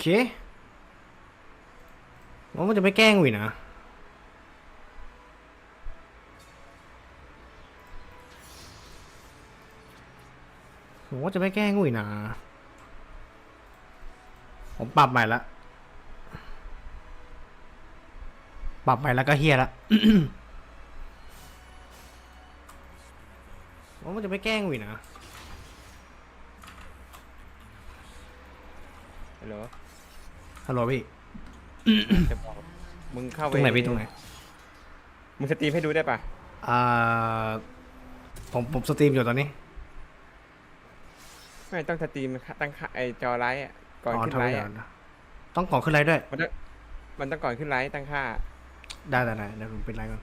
เคว่ามันจะไม่แกล้งกูอีกนะผมว่าจะไม่แกล้งกูอีกนะ ผมปรับใหม่ละ ปรับใหม่แล้วก็เฮียละว่ามันจะไม่แกล้งกูอีกนะ ฮัลโหลฮัลโหลพี่จะบอกมึงเข้าไปตรงไหนพี่ตรงไหนมึงสตรีมให้ดูได้ปะอ่าผมผมสตรีมอยู่ตอนนี้ไม่ต้องสตรีมตั้งค่าไอจอไลท์อะก่อนขึ้นทำไลไมท์เดี๋ยวอะนะต้องก่อนขึ้นไลฟ์ด้วย มันต้องมันต้องก่อนขึ้นไลท์ตั้งค่า ได้ได้ได้เดี๋ยวผมปิดไลฟ์ก่อน